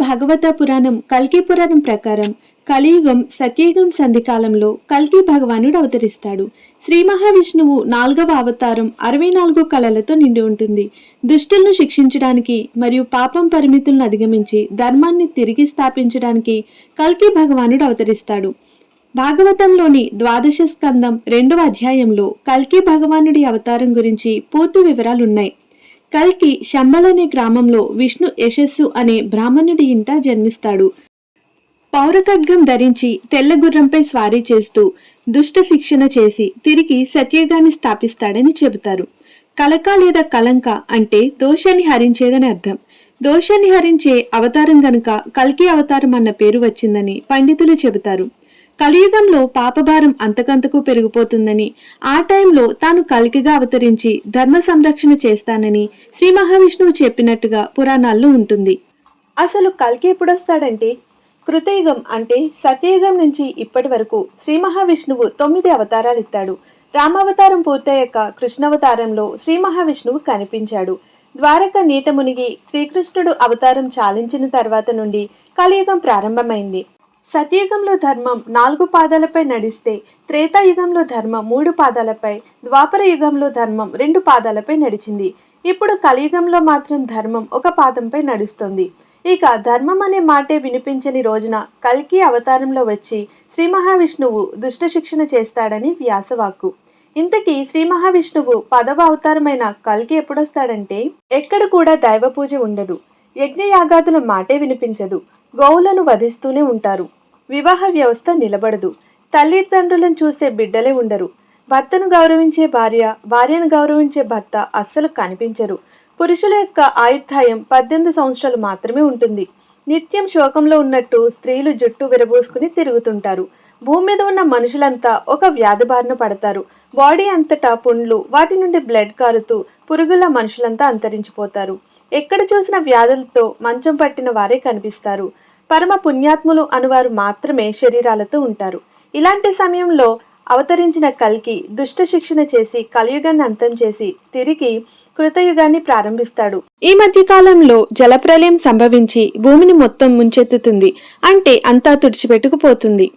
భాగవత పురాణం కల్కి పురాణం ప్రకారం కలియుగం సత్యయుగం సంధికాలంలో కల్కి భగవానుడు అవతరిస్తాడు. శ్రీ మహావిష్ణువు నాలుగవ అవతారం అరవై నాలుగు కళలతో నిండి ఉంటుంది. దుష్టులను శిక్షించడానికి మరియు పాపం పరిమితులను అధిగమించి ధర్మాన్ని తిరిగి స్థాపించడానికి కల్కి భగవానుడు అవతరిస్తాడు. భాగవతంలోని ద్వాదశ స్కందం రెండవ అధ్యాయంలో కల్కి భగవానుడి అవతారం గురించి పూర్తి వివరాలున్నాయి. కల్కి శంబల్ అనే గ్రామంలో విష్ణు యశస్సు అనే బ్రాహ్మణుడి ఇంట జన్మిస్తాడు. పౌరఖడ్గం ధరించి తెల్ల గుర్రంపై స్వారీ చేస్తూ దుష్ట శిక్షణ చేసి తిరిగి సత్యయుగాన్ని స్థాపిస్తాడని చెబుతారు. కలక లేదా కలంక అంటే దోషాన్ని హరించేదని అర్థం. దోషాన్ని హరించే అవతారం గనుక కల్కి అవతారం అన్న పేరు వచ్చిందని పండితులు చెబుతారు. కలియుగంలో పాపభారం అంతకంతకు పెరిగిపోతుందని ఆ టైంలో తాను కలికిగా అవతరించి ధర్మ సంరక్షణ చేస్తానని శ్రీ మహావిష్ణువు చెప్పినట్టుగా పురాణాల్లో ఉంటుంది. అసలు కల్కి ఎప్పుడొస్తాడంటే? కృతయుగం అంటే సత్యయుగం నుంచి ఇప్పటి వరకు శ్రీ మహావిష్ణువు తొమ్మిది అవతారాలు ఇస్తాడు రామావతారం పూర్తయ్యాక కృష్ణావతారంలో శ్రీ మహావిష్ణువు కనిపించాడు. ద్వారక నీట మునిగి శ్రీకృష్ణుడు అవతారం చాలించిన తర్వాత నుండి కలియుగం ప్రారంభమైంది. సతయుగంలో ధర్మం నాలుగు పాదాలపై నడిస్తే త్రేతాయుగంలో ధర్మం మూడు పాదాలపై ద్వాపర యుగంలో ధర్మం రెండు పాదాలపై నడిచింది. ఇప్పుడు కలియుగంలో మాత్రం ధర్మం ఒక పాదంపై నడుస్తుంది. ఇక ధర్మం అనే మాటే వినిపించని రోజున కల్కి అవతారంలో వచ్చి శ్రీ మహావిష్ణువు దుష్ట శిక్షణ చేస్తాడని వ్యాసవాక్కు. ఇంతకీ శ్రీ మహావిష్ణువు పదవ అవతారమైన కల్కి ఎప్పుడొస్తాడంటే? ఎక్కడ కూడా దైవ పూజ ఉండదు. యజ్ఞయాగాదుల మాటే వినిపించదు. గోవులను వధిస్తూనే ఉంటారు. వివాహ వ్యవస్థ నిలబడదు. తల్లిదండ్రులను చూసే బిడ్డలే ఉండరు. భర్తను గౌరవించే భార్య భార్యను గౌరవించే భర్త అస్సలు కనిపించరు. పురుషుల యొక్క ఆయుర్ధాయం పద్దెనిమిది సంవత్సరాలు మాత్రమే ఉంటుంది. నిత్యం శోకంలో ఉన్నట్టు స్త్రీలు జుట్టు విరబోసుకుని తిరుగుతుంటారు. భూమి మీద ఉన్న మనుషులంతా ఒక వ్యాధి బారిన పడతారు. బాడీ అంతటా పుండ్లు వాటి నుండి బ్లడ్ కారుతూ పురుగుల మనుషులంతా అంతరించిపోతారు. ఎక్కడ చూసిన వ్యాధులతో మంచం పట్టిన వారే కనిపిస్తారు. పరమ పుణ్యాత్ములు అనువారు మాత్రమే శరీరాలతో ఉంటారు. ఇలాంటి సమయంలో అవతరించిన కల్కి దుష్ట శిక్షణ చేసి కలియుగాన్ని అంతం చేసి తిరిగి కృతయుగాన్ని ప్రారంభిస్తాడు. ఈ మధ్య కాలంలో జలప్రలయం సంభవించి భూమిని మొత్తం ముంచెత్తుతుంది. అంటే అంతా తుడిచిపెట్టుకుపోతుంది.